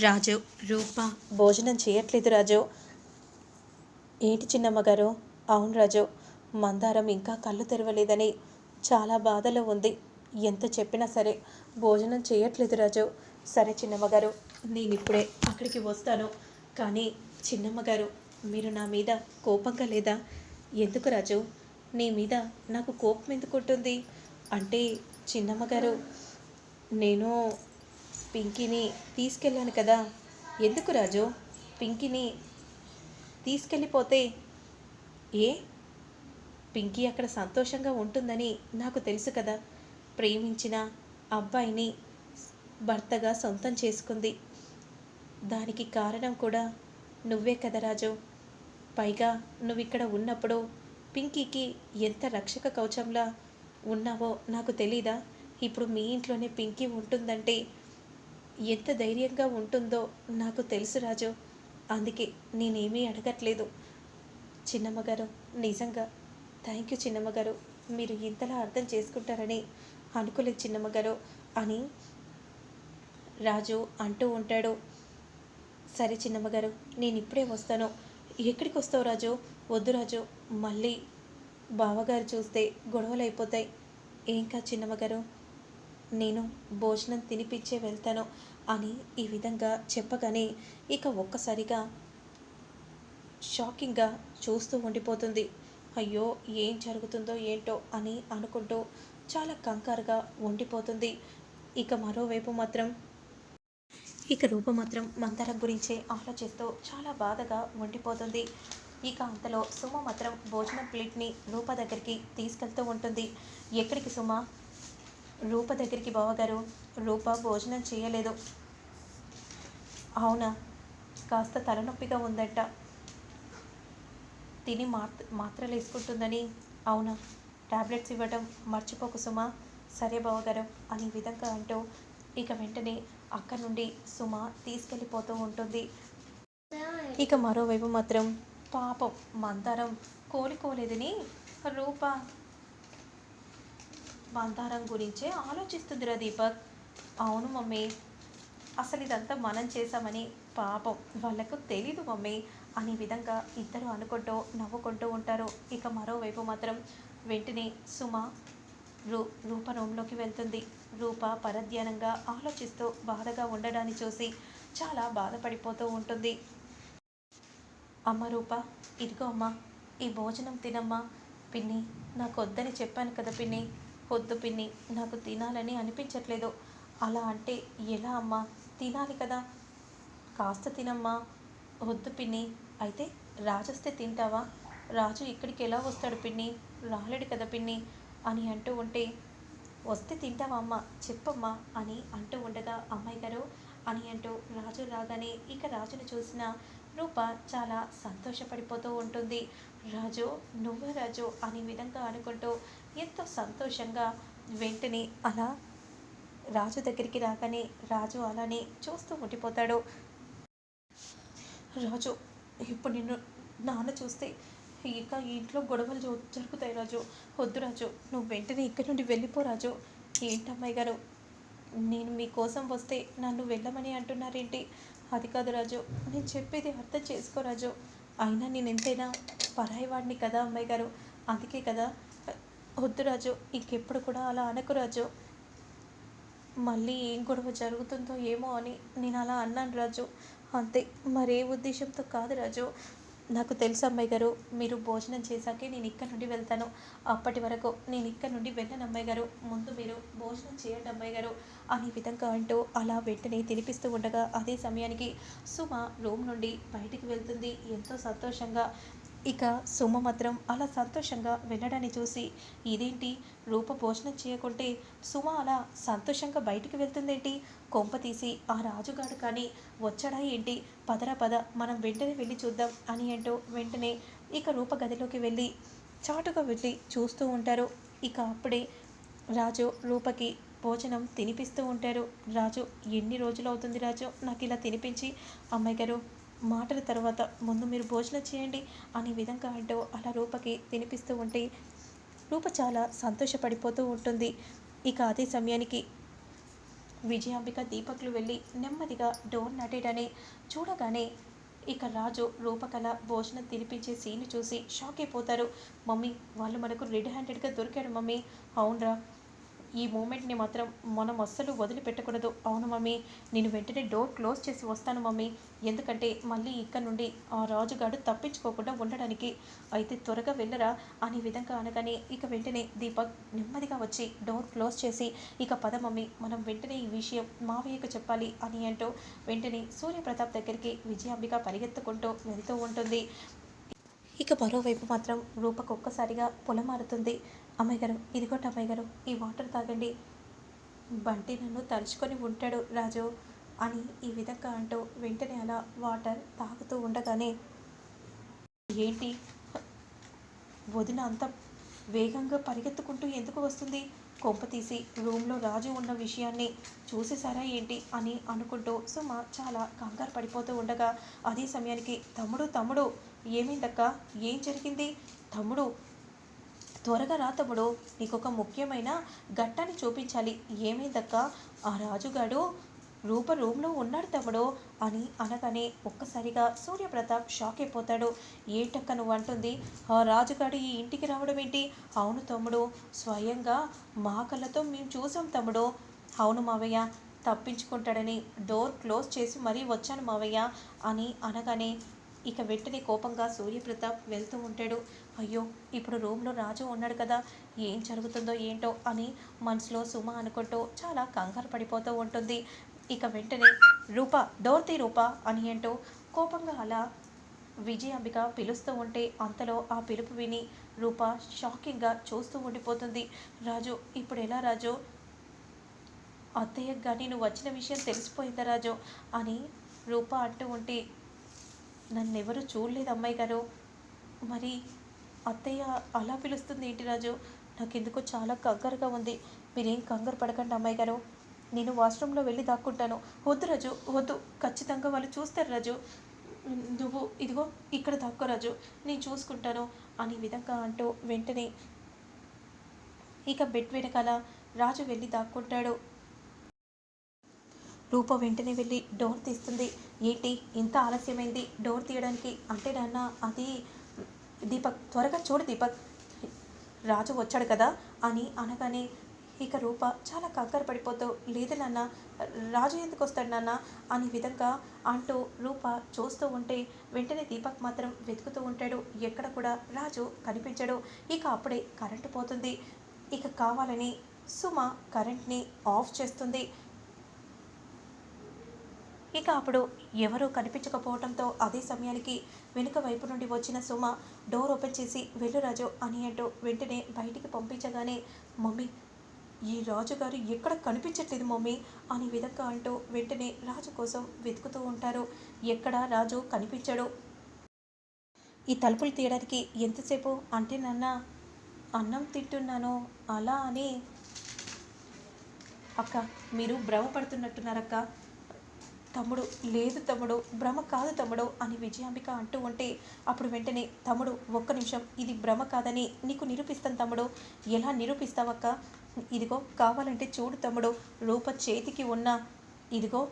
రాజు రూప. భోజనం చేయట్లేదు రాజు. ఏంటి చిన్నమ్మ గారు అవును రాజు. మందారం ఇంకా కళ్ళు తెరవలేదని చాలా బాధలో ఉంది. ఎంత చెప్పినా సరే భోజనం చేయట్లేదు రాజు. సరే చిన్నమ్మగారు నేను ఇప్పుడే అక్కడికి వస్తాను. కానీ చిన్నమ్మగారు మీరు నా మీద కోపంగా లేదా? ఎందుకు రాజు? నీ మీద నాకు కోపం ఎందుకు ఉంటుంది? అంటే చిన్నమ్మగారు నేను పింకీని తీసుకెళ్ళాను కదా. ఎందుకు రాజు? పింకీని తీసుకెళ్ళిపోతే ఏ? పింకీ అక్కడ సంతోషంగా ఉంటుందని నాకు తెలుసు కదా. ప్రేమించిన అబ్బాయిని భర్తగా సొంతం చేసుకుంది. దానికి కారణం కూడా నువ్వే కదా రాజు. పైగా నువ్వు ఇక్కడ ఉన్నప్పుడు పింకీకి ఎంత రక్షక కవచంలా ఉన్నావో నాకు తెలీదా? ఇప్పుడు మీ ఇంట్లోనే పింకీ ఉంటుందంటే ఎంత ధైర్యంగా ఉంటుందో నాకు తెలుసు రాజు. అందుకే నేనేమీ అడగట్లేదు. చిన్నమ్మ గారు నిజంగా. థ్యాంక్ యూ చిన్నమ్మ గారు మీరు ఇంతలా అర్థం చేసుకుంటారని అనుకోలేదు చిన్నమ్మగారు అని రాజు అంటూ ఉంటాడు. సరే చిన్నమ్మగారు నేను ఇప్పుడే వస్తాను. ఎక్కడికి వస్తావు రాజు? వద్దు రాజు. మళ్ళీ బావగారు చూస్తే గొడవలు అయిపోతాయి. ఏం కా చిన్నమ్మగారు? నేను భోజనం తినిపించే వెళ్తాను అని ఈ విధంగా చెప్పగానే ఇక ఒక్కసారిగా షాకింగ్గా చూస్తూ ఉండిపోతుంది. అయ్యో ఏం జరుగుతుందో ఏంటో అని అనుకుంటూ చాలా కంగారుగా ఉండిపోతుంది. ఇక మరోవైపు మాత్రం ఇక రూప మాత్రం మందరం గురించే ఆలోచిస్తూ చాలా బాధగా ఉండిపోతుంది. ఇక అంతలో సుమ మాత్రం భోజనం ప్లేట్ని రూప దగ్గరికి తీసుకెళ్తూ ఉంటుంది. ఎక్కడికి సుమ? రూప దగ్గరికి బావగారు రూప భోజనం చేయలేదు. అవునా? కాస్త తలనొప్పిగా ఉందట. తిని మాత్ మాత్రలు వేసుకుంటుందని. అవునా? టాబ్లెట్స్ ఇవ్వడం మర్చిపోకు సుమ. సరే బావగారు అని విధంగా అంటూ ఇక వెంటనే అక్కడి నుండి సుమ తీసుకెళ్ళిపోతూ ఉంటుంది. ఇక మరోవైపు మాత్రం పాపం మందారం కోలుకోలేదని రూప మందారం గురించే ఆలోచిస్తుందిరా దీపక్ అవును మమ్మీ. అసలు ఇదంతా మనం చేశామని పాపం వాళ్ళకు తెలీదు మమ్మీ. అనే విధంగా ఇద్దరు అనుకుంటూ నవ్వుకుంటూ ఉంటారు. ఇక మరోవైపు మాత్రం వెంటనే సుమ రూ రూప రూమ్లోకి వెళ్తుంది. రూప పరధ్యానంగా ఆలోచిస్తూ బాధగా ఉండడాన్ని చూసి చాలా బాధపడిపోతూ ఉంటుంది. అమ్మ రూప ఇదిగో అమ్మా ఈ భోజనం తినమ్మా. పిన్ని నాకు వద్దని చెప్పాను కదా పిన్ని. వద్దు పిన్ని నాకు తినాలని అనిపించట్లేదు. అలా అంటే ఎలా అమ్మా? తినాలి కదా. కాస్త తినమ్మా. వద్దు పిన్ని. అయితే రాజు వస్తే తింటావా? రాజు ఇక్కడికి ఎలా వస్తాడు పిన్ని? రాలేడు కదా పిన్ని అని అంటూ ఉంటే వస్తే తింటావా అమ్మ? చెప్పమ్మా అని అంటూ ఉండగా అమ్మాయి గారు అని అంటూ రాజు రాగానే ఇక రాజును చూసిన రూప చాలా సంతోషపడిపోతూ ఉంటుంది. రాజు నువ్వే రాజు అనే విధంగా అనుకుంటూ ఎంతో సంతోషంగా వెంటనే అలా రాజు దగ్గరికి రాగానే రాజు అలానే చూస్తూ ఉండిపోతాడు. రాజు ఇప్పుడు నిన్ను నాన్న చూస్తే ఇక ఇంట్లో గొడవలు జరుగుతాయి రాజు. వద్దు రాజు నువ్వు వెంటనే ఇక్కడి నుండి వెళ్ళిపో రాజు. ఏంటమ్మాయి గారు నేను మీకోసం వస్తే నన్ను వెళ్ళమని అంటున్నారేంటి? అది కాదు రాజు నేను చెప్పేది అర్థం చేసుకో రాజు. అయినా నేను ఎంతైనా పరాయి వాడిని కదా అమ్మాయి గారు. అందుకే కదా వద్దు రాజు ఇంకెప్పుడు కూడా అలా అనకు రాజు. మళ్ళీ ఏం గొడవ జరుగుతుందో ఏమో అని నేను అలా అన్నాను రాజు. అంతే మరే ఉద్దేశంతో కాదు రాజు. నాకు తెలుసు అమ్మాయి గారు మీరు భోజనం చేశాకే నేను ఇక్కడ నుండి వెళ్తాను. అప్పటి వరకు నేను ఇక్కడ నుండి వెళ్ళను అమ్మాయి గారు. ముందు మీరు భోజనం చేయండి అమ్మాయి గారు అనే విధంగా అంటూ అలా వెంటనే తినిపిస్తూ ఉండగా అదే సమయానికి సుమ రూమ్ నుండి బయటికి వెళ్తుంది. ఎంతో సంతోషంగా ఇక సుమ మాత్రం అలా సంతోషంగా వెళ్ళడాన్ని చూసి ఇదేంటి? రూప భోజనం చేయకుంటే సుమ అలా సంతోషంగా బయటికి వెళ్తుందేంటి? కొంప తీసి ఆ రాజుగాడు కానీ వచ్చాడా ఏంటి? పదరా పద మనం వెంటనే వెళ్ళి చూద్దాం అని అంటూ వెంటనే ఇక రూప గదిలోకి వెళ్ళి చాటుగా వెళ్ళి చూస్తూ ఉంటారు. ఇక అప్పుడే రాజు రూపకి భోజనం తినిపిస్తూ ఉంటారు. రాజు ఎన్ని రోజులు అవుతుంది రాజు? నాకు ఇలా తినిపించి. అమ్మాయి గారు మాటల తర్వాత ముందు మీరు భోజనం చేయండి అనే విధంగా అంటూ అలా రూపకి తినిపిస్తూ ఉంటే రూప చాలా సంతోషపడిపోతూ ఉంటుంది. ఇక అదే సమయానికి విజయాంబిక దీపక్లు వెళ్ళి నెమ్మదిగా డోర్ నటేడని చూడగానే ఇక రాజు రూపకళ భోజనం తినిపించే సీన్ చూసి షాక్ అయిపోతారు. మమ్మీ వాళ్ళు మనకు రెడ్ హ్యాండెడ్గా దొరికాడు మమ్మీ. అవునరా ఈ మూమెంట్ని మాత్రం మనం అస్సలు వదిలిపెట్టకూడదు. అవును మమ్మీ నేను వెంటనే డోర్ క్లోజ్ చేసి వస్తాను మమ్మీ. ఎందుకంటే మళ్ళీ ఇక్కడ నుండి ఆ రాజుగాడు తప్పించుకోకుండా ఉండడానికి అయితే త్వరగా వెళ్ళరా? అనే విధంగా అనగానే ఇక వెంటనే దీపక్ నెమ్మదిగా వచ్చి డోర్ క్లోజ్ చేసి ఇక పద మమ్మీ మనం వెంటనే ఈ విషయం మావయ్యకు చెప్పాలి అని అంటూ వెంటనే సూర్యప్రతాప్ దగ్గరికి విజయాంబిక పరిగెత్తుకుంటూ వెళ్తూ ఉంటుంది. ఇక మరోవైపు మాత్రం రూపకు ఒక్కసారిగా పొలమారుతుంది. అమ్మాయి గారు ఇదిగోటి అమ్మాయి గారు ఈ వాటర్ తాగండి. బంటి నన్ను తలుచుకొని ఉంటాడు రాజు అని ఈ విధంగా అంటూ వెంటనే అలా వాటర్ తాగుతూ ఉండగానే ఏంటి? వదిన అంత వేగంగా పరిగెత్తుకుంటూ ఎందుకు వస్తుంది? కొంప తీసి రూమ్లో రాజు ఉన్న విషయాన్ని చూసేసారా ఏంటి అని అనుకుంటూ సుమ చాలా కంగారు పడిపోతూ ఉండగా అదే సమయానికి తమ్ముడు తమ్ముడు ఏమైందక్క? ఏం జరిగింది? తమ్ముడు త్వరగా రా తమ్ముడు. నీకు ఒక ముఖ్యమైన ఘట్టాన్ని చూపించాలి. ఏమైందక్క? ఆ రాజుగాడు రూప రూమ్లో ఉన్నాడు తమ్ముడు అని అనగానే ఒక్కసారిగా సూర్యప్రతాప్ షాక్ అయిపోతాడు. ఏటక్క నువ్వు అంటుంది? ఆ రాజుగాడు ఈ ఇంటికి రావడం ఏంటి? అవును తమ్ముడు స్వయంగా మా కళ్ళతో మేము చూసాం తమ్ముడు. అవును మావయ్య తప్పించుకుంటాడని డోర్ క్లోజ్ చేసి మరీ వచ్చాను మావయ్య అని అనగానే ఇక వెంటనే కోపంగా సూర్యప్రతాప్ వెళ్తూ ఉంటాడు. అయ్యో ఇప్పుడు రూమ్లో రాజు ఉన్నాడు కదా ఏం జరుగుతుందో ఏంటో అని మనసులో సుమ అనుకుంటూ చాలా కంగారు పడిపోతూ ఉంటుంది. ఇక వెంటనే రూప డోర్తి రూప అని అంటూ కోపంగా అలా విజయాంబిక పిలుస్తూ ఉంటే అంతలో ఆ పిలుపు విని రూప షాకింగ్గా చూస్తూ ఉండిపోతుంది. రాజు ఇప్పుడు ఎలా రాజు? అత్తయ్యకు కానీ నువ్వు వచ్చిన విషయం తెలిసిపోయిందా రాజు? అని రూప అంటూ ఉంటే నన్ను ఎవరు చూడలేదు అమ్మాయి గారు. మరి అత్తయ్య అలా పిలుస్తుంది ఏంటి రాజు? నాకెందుకో చాలా కంగారుగా ఉంది. మీరేం కంగారు పడకండి అమ్మాయి గారు. నేను వాష్రూమ్లో వెళ్ళి దాక్కుంటాను. వద్దు రాజు వద్దు. ఖచ్చితంగా వాళ్ళు చూస్తారు రాజు. నువ్వు ఇదిగో ఇక్కడ దాక్కో రాజు. నేను చూసుకుంటాను అనే విధంగా అంటూ వెంటనే ఇక బెడ్ వెనకాల రాజు వెళ్ళి దాక్కుంటాడు. రూప వెంటనే వెళ్ళి డోర్ తీస్తుంది. ఏంటి? ఇంత ఆలస్యమైంది? డోర్ తీయడానికి అంటే నాన్న అది దీపక్ త్వరగా చూడు దీపక్. రాజు వచ్చాడు కదా? అని అనగానే ఇక రూప చాలా కంగారు పడిపోతూ లేదు నాన్న రాజు ఎందుకు వస్తాడు నాన్న? అనే విధంగా అంటూ రూప చూస్తూ ఉంటే వెంటనే దీపక్ మాత్రం వెతుకుతూ ఉంటాడు. ఎక్కడ కూడా రాజు కనిపించడు. ఇక అప్పుడే కరెంటు పోతుంది. ఇక కావాలని సుమ కరెంట్ని ఆఫ్ చేస్తుంది. ఇక అప్పుడు ఎవరూ కనిపించకపోవడంతో అదే సమయానికి వెనుక వైపు నుండి వచ్చిన సుమ డోర్ ఓపెన్ చేసి వెళ్ళు రాజు అని అంటూ వెంటనే బయటికి పంపించగానే మమ్మీ ఈ రాజుగారు ఎక్కడ కనిపించట్లేదు మమ్మీ అనే విధంగా అంటూ వెంటనే రాజు కోసం వెతుకుతూ ఉంటారు. ఎక్కడ రాజు కనిపించడు? ఈ తలుపులు తీయడానికి ఎంతసేపు? అంటే నాన్న అన్నం తింటున్నాను అలా అని? అక్క మీరు భ్రమపడుతున్నట్టున్నారక్క. తమ్ముడు లేదు తమ్ముడు భ్రమ కాదు తమ్ముడు అని విజయాంబిక అంటూ ఉంటే అప్పుడు వెంటనే తమ్ముడు ఒక్క నిమిషం ఇది భ్రమ కాదని నీకు నిరూపిస్తాను తమ్ముడు. ఎలా నిరూపిస్తావక్క? ఇదిగో కావాలంటే చూడు తమ్ముడు రూప చేతికి ఉన్న ఇదిగో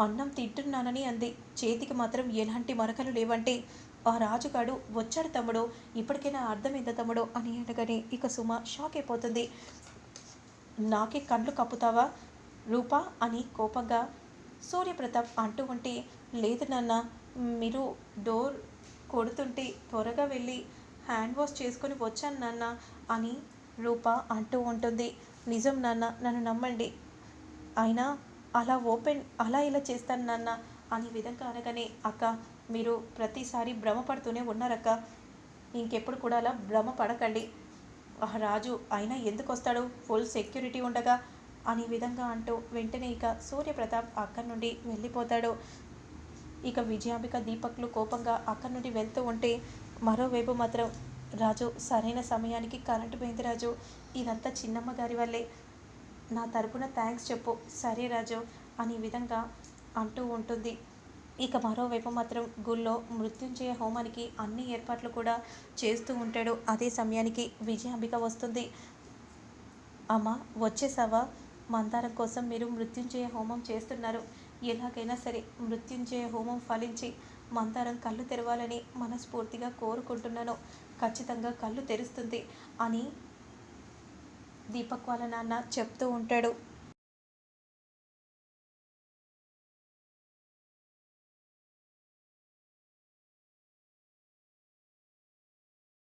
అన్నం తింటున్నానని అంది. చేతికి మాత్రం ఎలాంటి మరకలు లేవంటే ఆ రాజుగాడు వచ్చాడు తమ్ముడు ఇప్పటికైనా అర్థమైందా తమ్ముడు అని అనగానే ఇక సుమ షాక్ అయిపోతుంది. నాకే కళ్ళు కప్పుతావా? రూపా అని కోపంగా సూర్యప్రతాప్ అంటూ ఉంటే లేదు నాన్న మీరు డోర్ కొడుతుంటే త్వరగా వెళ్ళి హ్యాండ్ వాష్ చేసుకొని వచ్చాను నాన్న అని రూప అంటూ ఉంటుంది. నిజం నాన్న నన్ను నమ్మండి. అయినా అలా ఓపెన్ అలా ఇలా చేస్తాను నాన్న అనే విధంగా అనగానే అక్క మీరు ప్రతిసారి భ్రమపడుతూనే ఉన్నారక్క. ఇంకెప్పుడు కూడా అలా భ్రమ పడకండి. ఆ రాజు అయినా ఎందుకు వస్తాడు ఫుల్ సెక్యూరిటీ ఉండగా అనే విధంగా అంటూ వెంటనే ఇక సూర్యప్రతాప్ అక్కడి నుండి వెళ్ళిపోతాడు. ఇక విజయాంబిక దీపక్లు కోపంగా అక్కడి నుండి వెళ్తూ ఉంటే మరోవైపు మాత్రం రాజు సరైన సమయానికి కరెంటు పోయింది రాజు. ఇదంతా చిన్నమ్మ గారి వల్లే. నా తరపున థ్యాంక్స్ చెప్పు. సరే రాజు అనే విధంగా అంటూ ఉంటుంది. ఇక మరోవైపు మాత్రం గుళ్ళో మృత్యుంజయ హోమానికి అన్ని ఏర్పాట్లు కూడా చేస్తూ ఉంటాడు. అదే సమయానికి విజయాంబిక వస్తుంది. అమ్మ వచ్చేసావా? మందారం కోసం మీరు మృత్యుంజయ హోమం చేస్తున్నారు. ఎలాగైనా సరే మృత్యుంజయ హోమం ఫలించి మందారం కళ్ళు తెరవాలని మనస్ఫూర్తిగా కోరుకుంటున్నాను. ఖచ్చితంగా కళ్ళు తెరుస్తుంది అని దీపక్ వాళ్ళ నాన్న చెప్తూ ఉంటాడు.